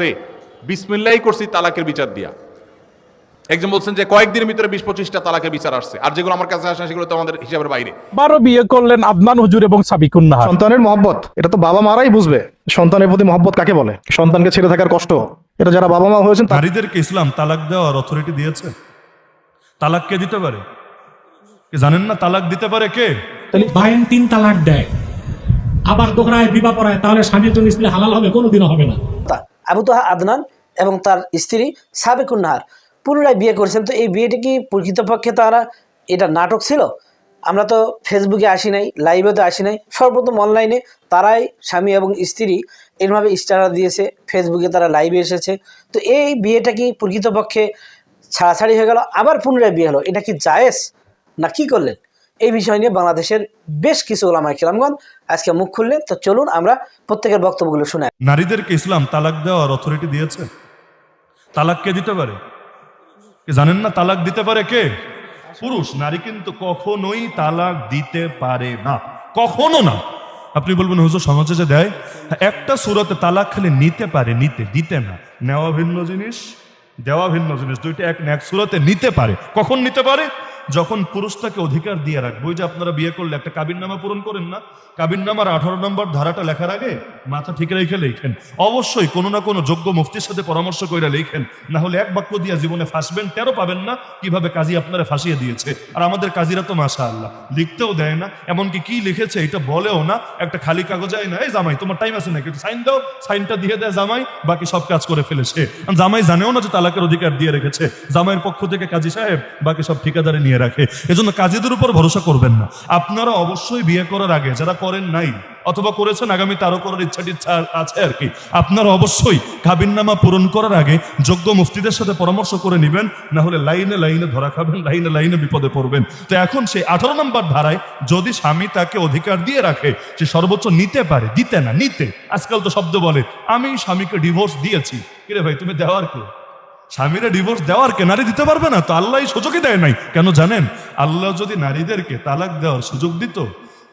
সে বিসমিল্লাহি করছি তালাকের বিচার দিয়া। একজন বলছেন যে কয়েকদিনের ভিতরে বিশ পঁচিশটা তালাকের বিচার আসছে। আর যেগুলো আমার কাছে আসে সেগুলো তো আমাদের হিসাবের বাইরে। বারো বিয়ে করলেন আদনান হুজুর এবং সাবিকুন নাহার সন্তানের মহব্বত এটা তো বাবা মারাই বুঝবে। সন্তানের প্রতি মহব্বত কাকে বলে? সন্তানকে ছেড়ে থাকার কষ্ট। এটা যারা বাবা মা হয়েছেন নারীদেরকে ইসলাম তালাক দেওয়ার অথরিটি দিয়েছে। তালাক কে দিতে পারে? কি জানেন না তালাক দিতে পারে কে? তাহলে বাইন তিন তালাক দেয়। আবার দোহরায় বিবাহ পড়ায় তাহলে স্বামীর জন্য স্ত্রী হালাল হবে কোনোদিনও হবে না। আবু তোহা আদনান এবং তার স্ত্রী সাবেকুন নাহার। পুনরায় বিয়ে করেছেন। তো এই বিয়েটি কি প্রকৃতপক্ষে তারা এটা নাটক ছিল? আমরা তো ফেসবুকে আসি নাই লাইভে তো আসি নাই। সর্বপ্রথম অনলাইনে তারাই স্বামী এবং স্ত্রী এরভাবে স্টারা দিয়েছে। ফেসবুকে তারা লাইভে এসেছে। তো এই বিয়েটা কি প্রকৃতপক্ষে ছাড়াছাড়ি হয়ে গেল? আবার পুনরায় বিয়ে হলো? এটা কি জায়েজ? না কী করলেন? এই বিষয় নিয়ে বাংলাদেশের বেশ কিছু ওলামায় কিরামগণ আজকে মুখ খুললেন। তো চলুন আমরা প্রত্যেকের বক্তব্যগুলো শুনে নারীদেরকে ইসলাম তালাক দেওয়ার অথরিটি দিয়েছে? তালাক কে দিতে পারে? জানেন না তালাক দিতে পারে কে? পুরুষ। নারী কিন্তু কখনোই তালাক দিতে পারে না। কখনো না। আপনি বলবেন, হুজুর, সমাজে যে দেয়? একটা সুরতে তালাক খালি নিতে পারে, নিতে, দিতে না। নেওয়া ভিন্ন জিনিস, দেওয়া ভিন্ন জিনিস। দুইটা এক এক সুরতে নিতে পারে। কখন নিতে পারে? যখন পুরুষ তাকে অধিকার দিয়ে রাখবে যে আপনারা বিয়ে করলে, একটা কাবিন নামা পূরণ করেন না? কাবিন নামার আঠারো নম্বর ধারাটা লেখার আগে মাথা ঠিক রেখে লেখেন। অবশ্যই কোনো না কোনো যোগ্য মুফতির সাথে পরামর্শ করে লেখেন। না হলে এক বাক্য দিয়ে জীবনে ফাঁসবেন তেরো পাবেন না কীভাবে কাজী আপনারা ফাঁসিয়ে দিয়েছে। আর আমাদের কাজীরা তো মাসা আল্লাহ লিখতেও দেয় না। এমনকি কি লিখেছে এটা বলেও না, একটা খালি কাগজে না এই জামাই, তোমার টাইম আছে নাকি? সাইন দাও সাইনটা দিয়ে দেয় জামাই, বাকি সব কাজ করে ফেলেছে। জামাই জানেও না যে তালাকের অধিকার দিয়ে রেখেছে। জামাইয়ের পক্ষ থেকে কাজী সাহেব, বাকি সব ঠিকাদারে নিয়ে রাখে। এজন্য কাজীদের উপর ভরসা করবেন না। আপনারা অবশ্যই বিয়ে করার আগে, যারা করেন নাই অথবা করেছেন আগামী তারও করার ইচ্ছা টিচ্ছা আছে আর কি, আপনারা অবশ্যই কাবিননামা পূরণ করার আগে যোগ্য মুফতিদের সাথে পরামর্শ করে নেবেন, না হলে লাইনে লাইনে ধরা খাবেন, লাইনে লাইনে বিপদে পড়বেন। তো এখন সেই আঠারো নম্বর ধারায় যদি স্বামী তাকে অধিকার দিয়ে রাখে, সে সর্বোচ্চ নিতে পারে, দিতে না, নিতে। আজকাল তো শব্দ বলে, আমি স্বামীকে ডিভোর্স দিয়েছি। কিরে ভাই, তুমি দেওয়ার কে? স্বামীরা ডিভোর্স দেওয়ার কে নারী দিতে পারবে না? তো আল্লাহ সুযোগই দেয় নাই। কেন জানেন? আল্লাহ যদি নারীদেরকে তালাক দেওয়ার সুযোগ দিত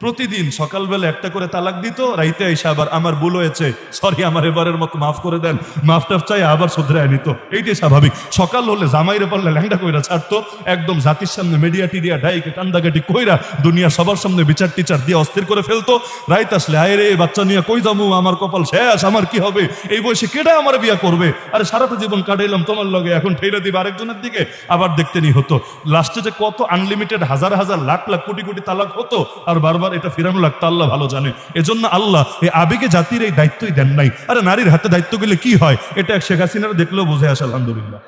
প্রতিদিন সকালবেলা একটা করে তালাক দিত, রাইতে এসে আবার আমার ভুল হয়েছে। সরি আমার এবারের মতো মাফ করে দেন। মাফ টাফ চাই আবার শুধরায় নিত। এইটাই স্বাভাবিক। সকাল হলে জামাইরে পারলে ল্যাংডা কইরা ছাড়তো। একদম জাতির সামনে মিডিয়া টিডিয়া ডাইকে কান্দাকাটি কইরা দুনিয়া সবার সামনে বিচার টিচার দিয়ে অস্থির করে ফেলতো। রাইত আসলে, আয় রে, বাচ্চা নিয়ে কই যাব? আমার কপাল শেষ, আমার কি হবে? এই বয়সে কেটা আমার বিয়া করবে? আরে সারাটা জীবন কাটাইলাম তোমার লগে, এখন ঠেলে দিবে আরেকজনের দিকে। আবার দেখতে নি হতো লাস্টে যে কত আনলিমিটেড হাজার হাজার, লাখ লাখ, কোটি কোটি তালাক হতো, আর বারবার এটা ফিরানো লাগতো, আল্লাহ ভালো জানে। এজন্য আল্লাহ এই আবেগে জাতির এই দায়িত্বই দেন নাই। আরে নারীর হাতে দায়িত্ব গেলে কি হয়? এটা শেখ হাসিনারা দেখলেও বুঝে আসে, আলহামদুলিল্লাহ।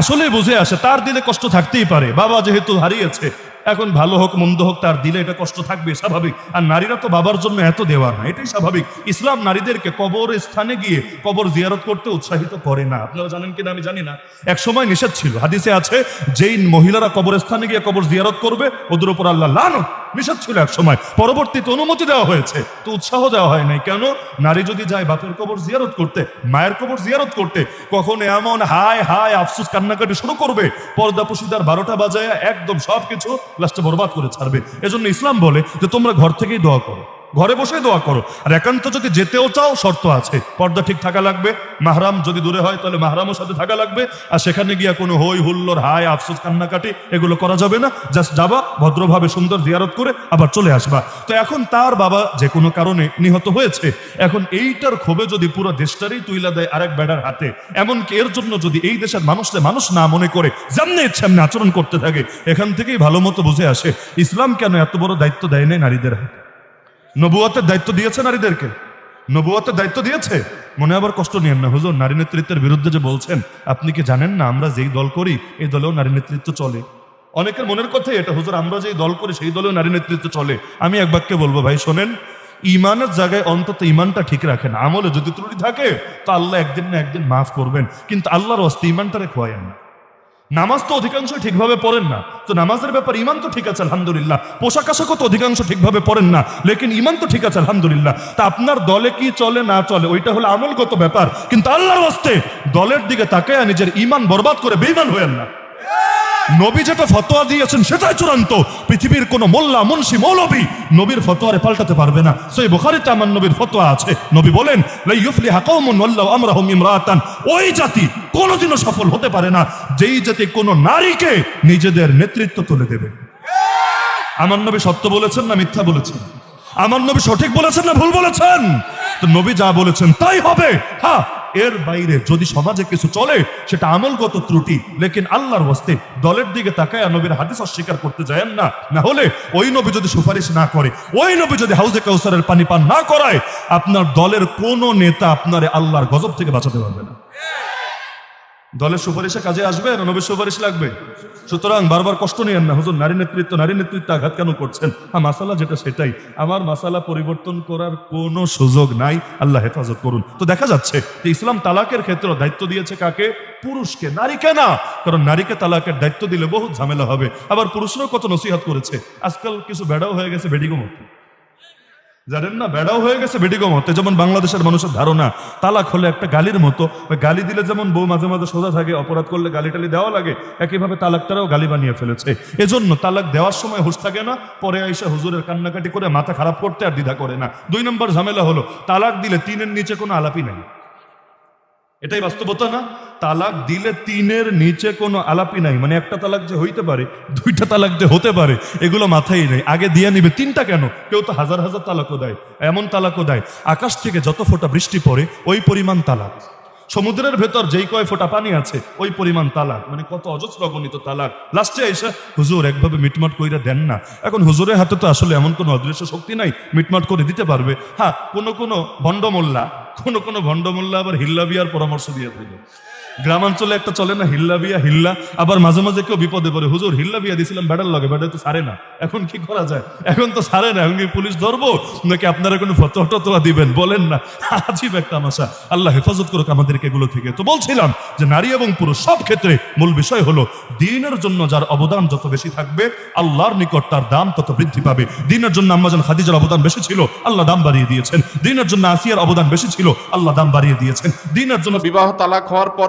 আসলে বুঝে আসে, তার দিলে কষ্ট থাকতেই পারে। বাবা যেহেতু হারিয়েছে এখন ভালো হোক, মন্দ হোক, তার দিলে এটা কষ্ট থাকবে, স্বাভাবিক। আর নারীরা তো বাবার জন্য এত দেওয়ার না, এটাই স্বাভাবিক। ইসলাম নারীদেরকে কবর স্থানে গিয়ে কবর জিয়ারত করতে উৎসাহিত করে না। আপনারা জানেন কিনা? আমি জানি না। এক সময় নিষেধ ছিল। হাদিসে আছে, যেই মহিলারা কবরস্থানে গিয়ে কবর জিয়ারত করবে, ওদের উপর আল্লাহ লানত। নিষেধ ছিল এক সময়। পরবর্তীতে অনুমতি দেওয়া হয়েছে। তো উৎসাহ দেওয়া হয় নাই। কেন? নারী যদি যায় বাপের কবর জিয়ারত করতে, মায়ের কবর জিয়ারত করতে, কখন এমন হায় হায়, আফসুস, কান্নাকাটি শুরু করবে, পর্দা, পুশিদার বারোটা বাজায় একদম সবকিছু লাস্টে বরবাদ করে ছাড়বে। এজন্য ইসলাম বলে যে তোমরা ঘর থেকেই দোয়া করো। ঘরে বসে দোয়া করো। আর একান্ত যদি যেতেও চাও, শর্ত আছে। পর্দা ঠিক থাকা লাগবে। মাহরাম যদি দূরে হয়, তাহলে মাহরামের সাথে থাকা লাগবে। আর সেখানে গিয়া কোনো হই হুল্লোর হায়, আফসোস, কান্নাকাটি, এগুলো করা যাবে না। জাস্ট যাবা, ভদ্রভাবে সুন্দর জিয়ারত করে আবার চলে আসবা। তো এখন তার বাবা যে কোনো কারণে নিহত হয়েছে, এখন এইটার ক্ষোভে যদি পুরো দেশটারই তুইলা দেয় আরেক বেড়ার হাতে, এমনকি এর জন্য যদি এই দেশের মানুষকে মানুষ না মনে করে যেমনি ইচ্ছে আচরণ করতে থাকে, এখান থেকেই ভালো মতো বুঝে আসে। ইসলাম কেন এত বড় দায়িত্ব দেয় নাই নারীদের হাতে? নবুয়াতের দায়িত্ব দিয়েছে নারীদেরকে। নবুয়াতের দায়িত্ব দিয়েছে? মনে আবার কষ্ট নিয়েন না, হুজুর, নারী নেতৃত্বের বিরুদ্ধে যে বলছেন, আপনি কি জানেন না আমরা যেই দল করি, এই দলেও নারী নেতৃত্ব চলে? অনেকের মনের কথাই এটা, হুজুর, আমরা যেই দল করি, সেই দলেও নারী নেতৃত্ব চলে। আমি এক বাক্যে বলব, ভাই, শোনেন, ইমানের জায়গায় অন্তত ইমানটা ঠিক রাখেন, আমলে যদি ত্রুটি থাকে, তো আল্লাহ একদিন না একদিন মাফ করবেন, কিন্তু আল্লাহর অস্তে ইমানটারে খোয়ায়েন। না নামাজ তো অধিকাংশ ঠিকভাবে পড়েন না। তো নামাজের ব্যাপার ইমান তো ঠিক আছে, আলহামদুলিল্লাহ। পোশাক আশাকও তো অধিকাংশ ঠিকভাবে পড়েন না, লেকিন ইমান তো ঠিক আছে, আলহামদুলিল্লাহ। তা আপনার দলে কি চলে, না চলে, ওইটা হলো আমলগত ব্যাপার। কিন্তু আল্লাহর হস্তে দলের দিকে তাকায় নিজের ইমান বরবাদ করে বেইমান হয়েন না। নবী যেটা ফতোয়া দিয়েছেন সেটাই চূড়ান্ত। পৃথিবীর কোন মোল্লা, মুন্সি, মৌলবী নবীর ফতোয়ারে পাল্টাতে পারবে না। সেই বুখারীতে আমার নবীর ফতোয়া আছে। নবী বলেন ওই জাতি কোনোদিনও সফল হতে পারে না। যেই জাতি কোন নারীকে নিজেদের নেতৃত্ব তুলে দেবে। আমার নবী সত্য বলেছেন না মিথ্যা বলেছেন? আমার নবী সঠিক বলেছেন না ভুল বলেছেন? তো নবী যা বলেছেন তাই হবে। হ্যাঁ এর বাইরে যদি সমাজে কিছু চলে, সেটা আমলগত ত্রুটি। লেকিন আল্লাহর বস্তে দলের দিকে তাকায় নবীর হাদিস অস্বীকার করতে যায়েন না। না হলে ওই নবী যদি সুপারিশ না করে, ওই নবী যদি হাউজে কাউসারের পানি পান না করায়, আপনার দলের কোনো নেতা আপনার আল্লাহর গজব থেকে বাঁচাতে পারবে না। দলের সুপারিশে কাজে আসবে না নবীর সুপারিশ লাগবে? সুতরাং বারবার কষ্ট নিয়েন না। হুজুর, নারী নেতৃত্ব নারী নেতৃত্ব আঘাত কেন করছেন? হ্যাঁ মাসালা যেটা সেটাই। আমার মাসালা পরিবর্তন করার কোনো সুযোগ নাই। আল্লাহ হেফাজত করুন। তো দেখা যাচ্ছে যে ইসলাম তালাকের ক্ষেত্রে দায়িত্ব দিয়েছে কাকে? পুরুষকে। নারীকে না। কারণ নারীকে তালাকের দায়িত্ব দিলে বহু ঝামেলা হবে। আবার পুরুষরাও কত নসিহাত করেছে? আজকাল কিছু বেড়াও হয়ে গেছে বেডিগো মতো। জানেন না বেড়াও হয়ে গেছে বেডিগো হতে, যেমন বাংলাদেশের মানুষের ধারণা তালাক হলে একটা গালির মতো গালি দিলে যেমন বউ মাঝে মাঝে সোজা থাকে, অপরাধ করলে গালি টালি দেওয়া লাগে, একইভাবে তালাকটারাও গালি বানিয়ে ফেলেছে। এজন্য তালাক দেওয়ার সময় হুশ থাকে না, পরে আইসা হুজুরের কান্নাকাটি করে মাথা খারাপ করতে আর দ্বিধা করে না। দুই নম্বর ঝামেলা হলো, তালাক দিলে তিনের নিচে কোনো আলাপই নাই। এটাই বাস্তবতা না? তালাক দিলে তিনের নিচে কোনো আলাপি নাই। মানে একটা তালাক যে হইতে পারে, দুইটা তালাক যে হতে পারে, এগুলো মাথায় নেই। আগে দিয়ে নিবে তিনটা কেন? কেউ তো হাজার হাজার তালাকও দেয়, এমন তালাকও দেয়। আকাশ থেকে যত ফোটা বৃষ্টি পড়ে, ওই পরিমাণ তালাক। সমুদ্রের ভেতর যেই কয় ফোটা পানি আছে, ওই পরিমাণ তালাক। মানে কত অজস্র অগণিত তালাক। লাস্টে এসে হুজুর একভাবে মিটমাট কইরা দেন না। এখন হুজুরের হাতে তো আসলে এমন কোনো অদৃশ্য শক্তি নাই, মিটমাট করে দিতে পারবে। হ্যাঁ কোনো কোনো ভণ্ডমোল্লা, কোনো কোনো ভণ্ডমোল্লা আবার হিল্লা বিয়ার পরামর্শ দিয়ে থাকে গ্রামাঞ্চলে একটা চলে না, হিল্লা বিয়া, হিল্লা। আবার মাঝে মাঝে কেউ বিপদে পড়ে, হুজুর, হিল্লা বিয়া দিছিলাম বেড়ার লগে বেড়া তো সারে না। এখন কি করা যায়? এখন তো সারে না, এখন কি পুলিশ ধরবো? নাকি আপনারা কোনো ফটো টতোয়া দিবেন? বলেন না। আজীব একটা আমাশা আল্লাহ হেফাজত করুক আমাদেরকে এগুলো থেকে। তো বলছিলাম যে নারী এবং পুরুষ সব ক্ষেত্রে মূল বিষয় হলো দিনের জন্য যার অবদান যত বেশি থাকবে, আল্লাহর নিকট তার দাম তত বৃদ্ধি পাবে। দিনের জন্য আম্মাজান খাদিজার অবদান বেশি ছিল, আল্লাহ দাম বাড়িয়ে দিয়েছেন। দিনের জন্য আসিয়ার অবদান বেশি ছিল, আল্লাহ দাম বাড়িয়ে দিয়েছেন। দিনের জন্য বিবাহ তালাক হওয়ার পর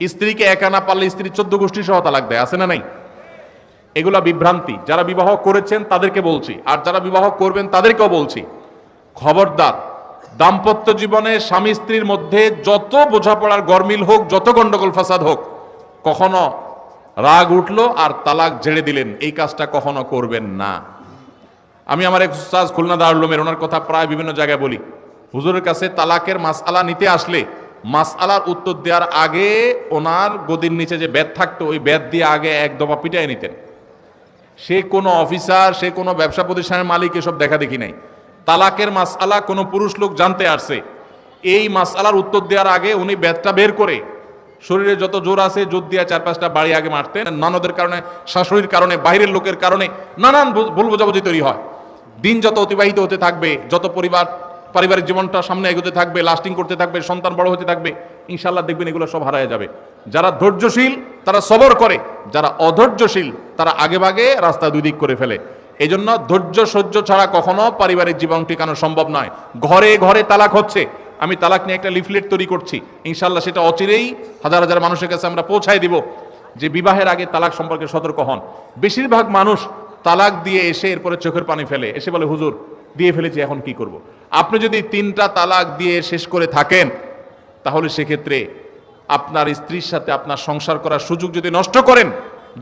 স্ত্রীকে একা না পারলে স্ত্রী চোদ্দ গোষ্ঠী সহ তালাক দেয়, আছে না নাই? এগুলা বিভ্রান্তি। যারা বিবাহ করেছেন তাদেরকে বলছি, আর যারা বিবাহ করবেন তাদেরকেও বলছি, খবরদার, দাম্পত্য জীবনে স্বামী স্ত্রীর মধ্যে যত বোঝাপড়ার গরমিল হোক, যত গন্ডগোল ফাসাদ হোক, কখনো রাগ উঠল আর তালাক ঝেড়ে দিলেন। এই কাজটা কখনো করবেন না। আমি আমার এক উস্তাজ খুলনা দারুলমের ওনার কথা প্রায় বিভিন্ন জায়গায় বলি। হুজুরের কাছে তালাকের মাসআলা নিতে আসলে মাসআলার উত্তর দেওয়ার আগে ওনার গদির নিচে যে ব্যাদ থাকতো, ওই ব্যাদ দিয়ে আগে এক দফা পিটাই নিতেন। সে কোনো অফিসার, সে কোনো ব্যবসা প্রতিষ্ঠানের মালিক এসব দেখা দেখি নাই। তালাকের মাসআলা কোনো পুরুষ লোক জানতে আসছে এই মাসআলার উত্তর দেওয়ার আগে উনি ব্যাদটা বের করে শরীরে যত জোর আছে জোর দিয়ে চার পাঁচটা বাড়ি আগে মারতেন। ননদের কারণে, শাশুড়ির কারণে, বাইরের লোকের কারণে নানান ভুল বোঝাবুঝি তৈরি হয়। দিন যত অতিবাহিত হতে থাকবে, যত পরিবার পারিবারিক জীবনটা সামনে এগোতে থাকবে লাস্টিং করতে থাকবে, সন্তান বড় হতে থাকবে ইনশাল্লাহ দেখবেন এগুলো সব হারায় যাবে। যারা ধৈর্যশীল, তারা সবর করে, যারা অধৈর্যশীল, তারা আগে ভাগে রাস্তা দুই দিক করে ফেলে। এই জন্য ধৈর্য সহ্য ছাড়া কখনো পারিবারিক জীবন টিকানো সম্ভব নয়। ঘরে ঘরে তালাক হচ্ছে। আমি তালাক নিয়ে একটা লিফলেট তৈরি করছি। ইনশাল্লাহ সেটা অচিরেই হাজার হাজার মানুষের কাছে আমরা পৌঁছায় দিব যে বিবাহের আগে তালাক সম্পর্কে সতর্ক হন। বেশিরভাগ মানুষ তালাক দিয়ে এসে এরপরে চোখের পানি ফেলে। এসে বলে, হুজুর দিয়ে ফেলেছি, এখন কি করব। আপনি যদি তিনটা তালাক দিয়ে শেষ করে থাকেন, তাহলে সেক্ষেত্রে আপনার স্ত্রীর সাথে আপনার সংসার করার সুযোগ যদি নষ্ট করেন,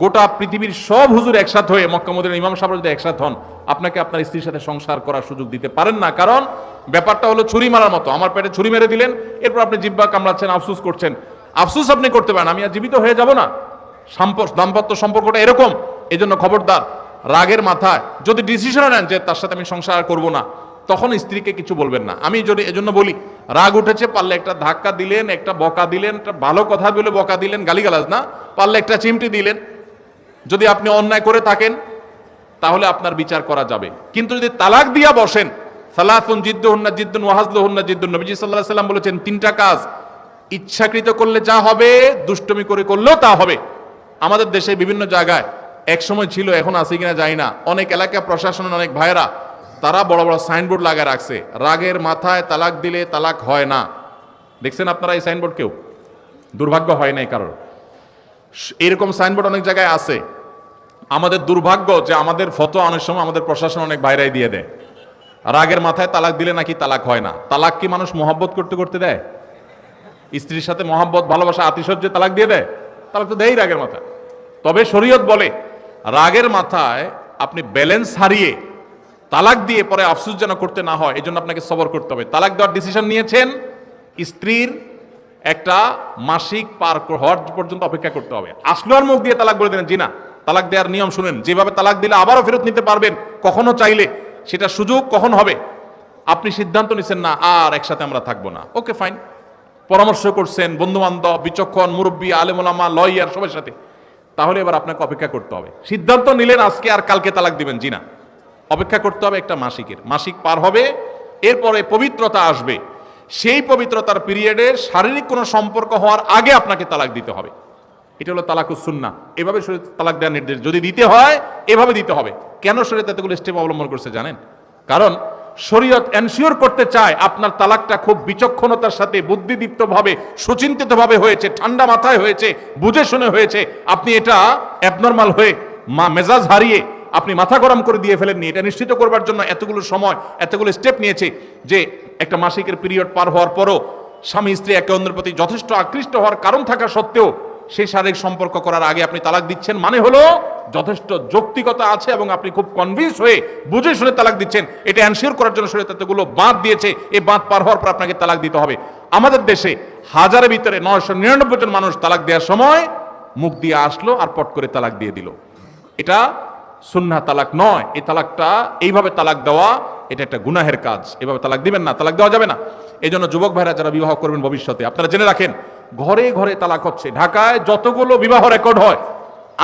গোটা পৃথিবীর সব হুজুর একসাথ হয়ে মক্কামুদ্দিন ইমাম সাহেব যদি একসাথ হন, আপনাকে আপনার স্ত্রীর সাথে সংসার করার সুযোগ দিতে পারেন না। কারণ ব্যাপারটা হলো ছুরি মারার মতো। আমার পেটে ছুরি মেরে দিলেন, এরপর আপনি জিব্বা কামড়াচ্ছেন, আফসুস করছেন। আফসুস আপনি করতে পারেন, আমি আর জীবিত হয়ে যাব না। দাম্পত্য সম্পর্কটা এরকম এই জন্য খবরদার। রাগের মাথায় যদি ডিসিশন নেন যে তার সাথে আমি সংসার করব না, তখন স্ত্রীকে কিছু বলবেন না। আমি যদি এজন্য বলি, রাগ উঠেছে, পারলে একটা ধাক্কা দিলেন, একটা বকা দিলেন, একটা ভালো কথা বলে বকা দিলেন, গালিগালাজ না, পারলে একটা চিমটি দিলেন। যদি আপনি অন্যায় করে থাকেন, তাহলে আপনার বিচার করা যাবে। কিন্তু যদি তালাক দিয়া বসেন, সালাতুন জিদ্দুহুন্না জিদ্দুন ওয়াহাজলুহুন্না জিদ্দুন, নবীজি আলাইহি সাল্লাম বলেছেন, তিনটা কাজ, ইচ্ছাকৃত করলে যা হবে, দুষ্টমি করে করলেও তা হবে। আমাদের দেশে বিভিন্ন জায়গায় এক সময় ছিল, এখন আছে কিনা যাই না। অনেক এলাকা প্রশাসনের অনেক ভাইরা তারা বড় বড় সাইনবোর্ড লাগায় রাখছে। রাগের মাথায় তালাক দিলে তালাক হয় না। দেখছেন আপনারা এই সাইনবোর্ড কেউ? দুর্ভাগ্য হয় নাই কারোর। এরকম সাইনবোর্ড অনেক জায়গায় আছে। আমাদের দুর্ভাগ্য যে আমাদের ফটো অনেক সময় আমাদের প্রশাসন অনেক বাইরে দিয়ে দেয়। রাগের মাথায় তালাক দিলে নাকি তালাক হয় না। তালাক কি মানুষ মহাব্বত করতে করতে দেয়? স্ত্রীর সাথে মহাব্বত, ভালোবাসা, আতিশয্যে তালাক দিয়ে দেয়? তালাক তো দেয় রাগের মাথায়। তবে শরীয়ত বলে রাগের মাথায় আপনি ব্যালেন্স হারিয়ে তালাক দিয়ে পরে আফসুস যেন করতে না হয় এই জন্য আপনাকে সবর করতে হবে। তালাক দেওয়ার ডিসিশন নিয়েছেন, স্ত্রীর একটা মাসিক পার হওয়ার পর্যন্ত অপেক্ষা করতে হবে। আসলো আর মুখ দিয়ে তালাক বলে দিলেন, জি না, তালাক দেওয়ার নিয়ম শুনেন, যেভাবে তালাক দিলে আবারও ফেরত নিতে পারবেন, কখনো চাইলে, সেটা সুযোগ কখন হবে? আপনি সিদ্ধান্ত নিছেন না, আর একসাথে আমরা থাকব না। Okay, fine. পরামর্শ করছেন বন্ধু বান্ধব বিচক্ষণ, মুরব্বী আলেমুলামা লয়ার, সবার সাথে। তাহলে এবার আপনাকে অপেক্ষা করতে হবে। সিদ্ধান্ত নিলেন আজকে আর কালকে তালাক দিবেন, জি না। অপেক্ষা করতে হবে একটা মাসিকের। মাসিক পার হবে, এরপরে পবিত্রতা আসবে। সেই পবিত্রতার পিরিয়ডে শারীরিক কোনো সম্পর্ক হওয়ার আগে আপনাকে তালাক দিতে হবে। এটা হলো তালাকুস সুন্না এভাবে শরীর তালাক দেওয়ার নির্দেশ। যদি দিতে হয়, এভাবে দিতে হবে। কেন শরীর এতগুলো স্টেপ অবলম্বন করছে জানেন? কারণ শরীয়ত এনশিওর করতে চায়, আপনার তালাকটা খুব বিচক্ষণতার সাথে, বুদ্ধিদীপ্তভাবে, সুচিন্তিতভাবে হয়েছে, ঠান্ডা মাথায় হয়েছে, বুঝে শুনে হয়েছে, আপনি এটা অ্যাবনর্মাল হয়ে মা মেজাজ হারিয়ে আপনি মাথা গরম করে দিয়ে ফেলেননি, এটা নিশ্চিত করবার জন্য এতগুলো সময়, এতগুলো স্টেপ নিয়েছে যে একটা মাসিকের পিরিয়ড পার হওয়ার পরও স্বামী স্ত্রী একে অন্যের প্রতি যথেষ্ট আকৃষ্ট হওয়ার কারণ থাকা সত্ত্বেও সেই শারীরিক সম্পর্ক করার আগে আপনি তালাক দিচ্ছেন মানে হলো যথেষ্ট যৌক্তিকতা আছে এবং আপনি খুব কনভিন্স হয়ে বুঝে শুনে তালাক দিচ্ছেন। এটা অ্যানসিওর করার জন্য শরীর এতগুলো বাঁধ দিয়েছে। এই বাঁধ পার হওয়ার পর আপনাকে তালাক দিতে হবে। আমাদের দেশে হাজারের ভিতরে নয়শো নিরানব্বই জন মানুষ তালাক দেওয়ার সময় মুখ দিয়ে আসলো আর পট করে তালাক দিয়ে দিল। এটা সুন্না তালাক নয়। এই তালাকটা, এইভাবে তালাক দেওয়া, এটা একটা গুনাহের কাজ। এভাবে তালাক দিবেন না, তালাক দেওয়া যাবে না। এই জন্য যুবক ভাইরা যারা বিবাহ করবেন ভবিষ্যতে, আপনারা জেনে রাখেন ঘরে ঘরে তালাক হচ্ছে। ঢাকায় যতগুলো বিবাহ রেকর্ড হয়,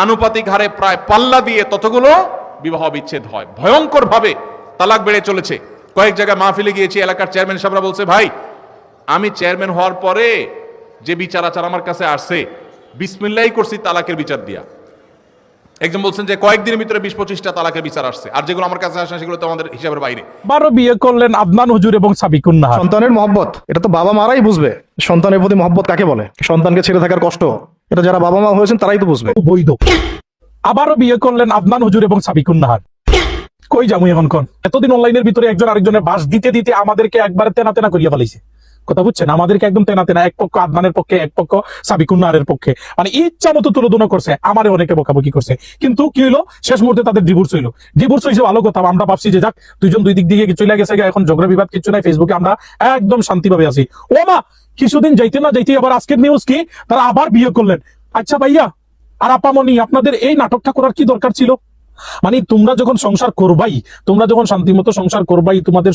আনুপাতিক হারে প্রায় পাল্লা দিয়ে ততগুলো বিবাহ বিচ্ছেদ হয়। ভয়ঙ্কর ভাবে তালাক বেড়ে চলেছে। কয়েক জায়গায় মাহফিলে গিয়েছি, এলাকার চেয়ারম্যান সাহেবরা বলছে, ভাই, আমি চেয়ারম্যান হওয়ার পরে যে বিচার আচার আমার কাছে আসছে বিসমিল্লাই করছি তালাকের বিচার দিয়া। একজন বলছেন যে কয়েকদিনের ভিতরে বিশ পঁচিশটা তালাকের বিচার আসছে। আর যেগুলো আমার কাছে আসে সেগুলো তো আমাদের হিসাবের বাইরে। আবারও বিয়ে করলেন আদনান হুজুর এবং সাবিকুন নাহার সন্তানের মহব্বত এটা তো বাবা মারাই বুঝবে। সন্তানের প্রতি মহব্বত কাকে বলে? সন্তানকে ছেড়ে থাকার কষ্ট এটা যারা বাবা মা হয়েছেন তারাই তো বুঝবে। বৈধ। আবারও বিয়ে করলেন আদনান হুজুর এবং সাবিকুন নাহার কই যাব এখন কোন? এতদিন অনলাইনের ভিতরে একজন আরেকজনের বাস দিতে দিতে আমাদেরকে একবারে তেনা তেনা করিয়া ফেলাইছে। কথা বুঝছেন? আমাদেরকে একদম তেনা তেনা, এক পক্ষ আদনানের পক্ষে, এক পক্ষ সাবিকুন নাহারের পক্ষে। মানে ইচ্ছা মতো তুলোধনা করছে, আমারে অনেকে বকাবকি করছে। কিন্তু কি হলো শেষ মুহূর্তে তাদের ডিভোর্স হইল। ডিভোর্স হয়েছে ভালো কথা, আমরা ভাবছি যে যাক, দুইজন দুই দিক দিয়ে চলে গেছে এখন ঝগড়া, বিবাদ কিছু নাই ফেসবুকে আমরা একদম শান্তিভাবে আছি। ও মা, কিছুদিন যাইতে না যাইতে আবার আজকের নিউজ কি? তারা আবার বিয়ে করলেন। আচ্ছা ভাইয়া, আর আপামনি আপনাদের এই নাটকটা করার কি দরকার ছিল? মানে তোমরা যখন সংসার করবাই, তোমরা যখন শান্তি মতো সংসার করবাই, তোমাদের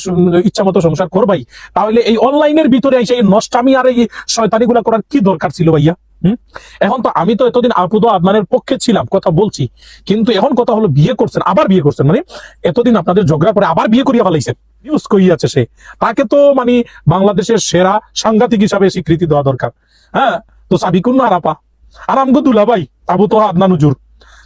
ইচ্ছা মতো সংসার করবাই, তাহলে এই অনলাইনের ভিতরে এসে এই নষ্টামি আর এই শয়তানি গুলা করার কি দরকার ছিল ভাইয়া? এখন তো আমি তো এতদিন আপুদ আদনানের পক্ষে ছিলাম, কথা বলছি। কিন্তু এখন কথা হলো বিয়ে করছেন, আবার বিয়ে করছেন। মানে এতদিন আপনাদের ঝগড়া করে আবার বিয়ে করিয়া ফেলাইছেন। নিউজ কইয়াছে সে। তাকে তো মানে বাংলাদেশের সেরা সাংঘাতিক হিসাবে স্বীকৃতি দেওয়া দরকার। হ্যাঁ? তো সাবিকুন না আরাপা। আর আমগো দুলাভাই আবু তো আদনান হুজুর।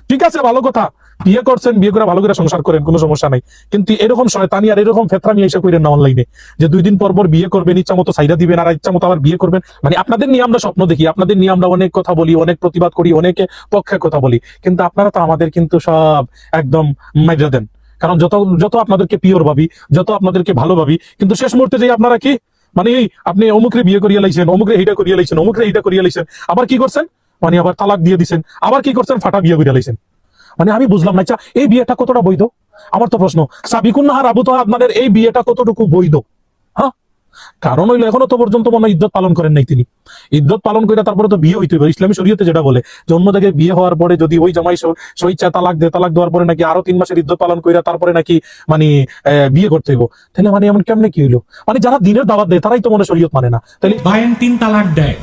ঠিক আছে, ভালো কথা। বিয়ে করছেন, বিয়ে করে ভালো করে সংসার করেন, কোনো সমস্যা নাই। কিন্তু এরকম শয়তানি আর এরকম ফেতরামি এসে করেন না অনলাইনে যে দুই দিন পর পর বিয়ে করবেন, ইচ্ছা মতো সাইডা দিবেন, আর ইচ্ছা মতো আবার বিয়ে করবেন। মানে আপনাদের নিয়ে আমরা স্বপ্ন দেখি, আপনাদের নিয়ে আমরা অনেক কথা বলি, অনেক প্রতিবাদ করি, অনেকে পক্ষে কথা বলি। কিন্তু আপনারা তো আমাদের কিন্তু সব একদম মেজা দেন। কারণ যত যত আপনাদেরকে পিওর ভাবি, যত আপনাদেরকে ভালো ভাবি, কিন্তু শেষ মুহূর্তে যে আপনারা কি মানে এই আপনি অমুকরে বিয়ে করিয়া লাইছেন, অমুকরে এইটা করিয়া লাইছেন, অমুকরে এইটা করিয়া লাইছেন, আবার কি করছেন? মানে আবার তালাক দিয়ে দিছেন, আবার কি করছেন? ফাটা বিয়ে করিয়া লাইছেন। মানে আমি বুঝলাম না আচ্ছা এই বিয়েটা কতটা বৈধ? আমার তো প্রশ্ন সাবিকুন নাহার আবু তো আপনাদের এই বিয়েটা কতটুকু বৈধ? হ্যাঁ? কারণ হইল এখনও তো পর্যন্ত মনে ইদ্যত পালন করেন নাই তিনি। ইদ্যত পালন করে তারপরে তো বিয়ে হইতে হবে ইসলামী শরীয়তে যেটা বলে অন্য জায়গায় বিয়ে হওয়ার পরে যদি ওই জামাই স- তালাক দেয়, তালাক দেওয়ার পরে নাকি আরও তিন মাসের ইদ্যত পালন করে তারপরে নাকি মানে বিয়ে করতে হইব। তাহলে মানে এমন কেমনে কি হইল? মানে যারা দিনের দাওয়াত দেয়, তারাই তো মনে শরীয়ত মানে না। তাহলে বায়েন তিন তালাক দেয়,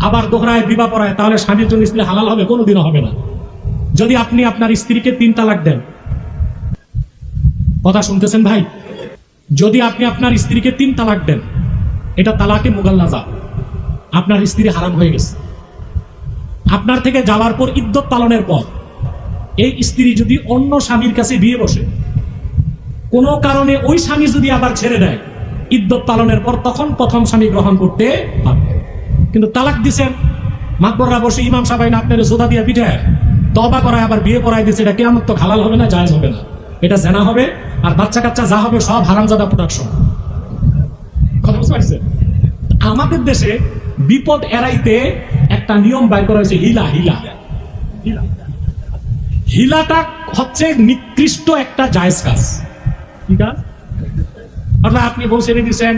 আবার দোহরায় বিবাহ পড়ায়, তাহলে স্বামীর জন্য স্ত্রী হালাল হবে, কোনোদিনও হবে না। যদি আপনি আপনার স্ত্রীকে তিন তালাক দেন। কথা শুনতেছেন ভাই? যদি আপনি আপনার স্ত্রীকে তিন তালাক দেন, এটা তালাকে মুগাল্লাজা। আপনার স্ত্রী হারাম হয়ে গেছে। আপনার থেকে যাওয়ার পর ইদ্যত পালনের পর এই স্ত্রী যদি অন্য স্বামীর কাছে বিয়ে বসে, কোনো কারণে ওই স্বামী যদি আবার ছেড়ে দেয় ইদ্যত পালনের পর তখন প্রথম স্বামী গ্রহণ করতে পারবে। কিন্তু তালাক দিছেন, মাকবররা বসে ইমাম সাবাই না আপনার সোদা দিয়া পিঠায় তবা করায় আবার বিয়ে করাই দিচ্ছে এটা কেমন তো হালাল হবে না, জায়েজ হবে না। এটা জেনা হবে, আর বাচ্চা কাচ্চা যা হবে সব হারামজাদা প্রোডাকশন কথা বুঝতে আমাদের দেশে বিপদ এড়াইতে একটা নিয়ম বাইর করা হয়েছে, হিলা হিলা। হিলা হিলাটা হচ্ছে নিকৃষ্ট একটা জায়েজ কাজ। আপনি বউ ছেড়ে দিচ্ছেন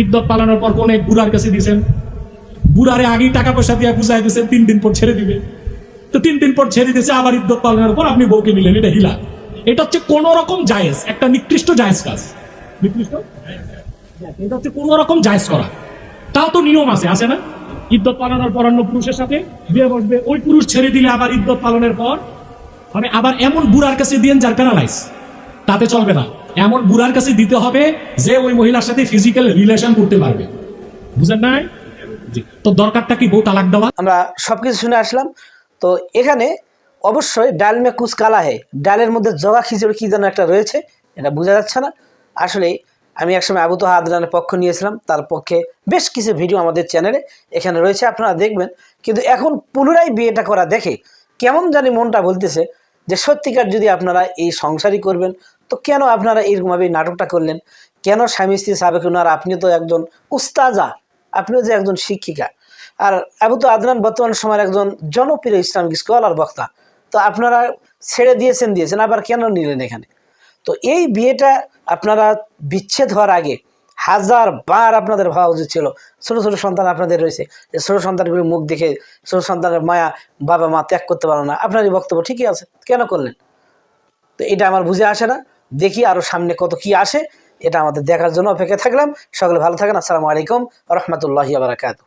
ইদ্যত পালনের পর কোন এক বুড়ার কাছে দিছেন। বুড়ারে আগেই টাকা পয়সা দিয়ে বুঝাই দিচ্ছেন তিন দিন পর ছেড়ে দিবে। তো তিন দিন পর ছেড়ে দিয়েছে, আবার ইদ্যত পালনের পর আপনি বউকে নিলেন এটা হিলা। এটা হচ্ছে কোন রকম জায়েজ, একটা নিকৃষ্ট জায়েজ কাজ। নিকৃষ্ট? এটা হচ্ছে কোন রকম জায়েজ করা। তাও তো নিয়ম আছে আছে না? ইদ্যত পালনের পর অন্য পুরুষের সাথে বিয়ে বসবে, ওই পুরুষ ছেড়ে দিলে আবার ইদ্যত পালনের পর মানে আবার এমন বুড়ার কাছে দিয়েন যার প্যারালাইজ তাতে চলবে না। এমন বুড়ার কাছে দিতে হবে যে ওই মহিলার সাথে ফিজিক্যাল রিলেশন করতে পারবে। বুঝেন নাই। তো দরকারটা কি বউ তালাক দেওয়া? আমরা সব কিছু শুনে আসলাম। তো এখানে অবশ্যই ডাল মে কুচ কালা হে ডালের মধ্যে জগা খিচুড়ি কী যেন একটা রয়েছে, এটা বোঝা যাচ্ছে না। আসলে আমি একসময় আবু তোহা পক্ষ নিয়েছিলাম, তার পক্ষে বেশ কিছু ভিডিও আমাদের চ্যানেলে এখানে রয়েছে, আপনারা দেখবেন। কিন্তু এখন পুনরায় বিয়েটা করা দেখে কেমন জানি মনটা বলতেছে যে সত্যিকার যদি আপনারা এই সংসারই করবেন, তো কেন আপনারা এইরকমভাবে এই নাটকটা করলেন? কেন স্বামী স্ত্রী সাবেক আর আপনি তো একজন উস্তাজা, আপনিও যে একজন শিক্ষিকা। আর আবু তো আদনান বর্তমান সময়ের একজন জনপ্রিয় ইসলামিক স্কলার বক্তা। তো আপনারা ছেড়ে দিয়েছেন দিয়েছেন, আবার কেন নিলেন এখানে? তো এই বিয়েটা আপনারা বিচ্ছেদ হওয়ার আগে হাজার বার আপনাদের ভাবা উচিত ছিল। ছোটো ছোটো সন্তান আপনাদের রয়েছে। যে ছোটো সন্তানগুলির মুখ দেখে ছোটো সন্তানের মায়া বাবা, মা ত্যাগ করতে পারো না। আপনার এই বক্তব্য ঠিকই আছে। কেন করলেন? তো এটা আমার বুঝে আসে না। দেখি আরও সামনে কত কি আসে। এটা আমাদের দেখার জন্য অপেক্ষা থাকলাম। সকলে ভালো থাকেন। আসসালামু আলাইকুম। রহমতুল্লাহি বারাকাতু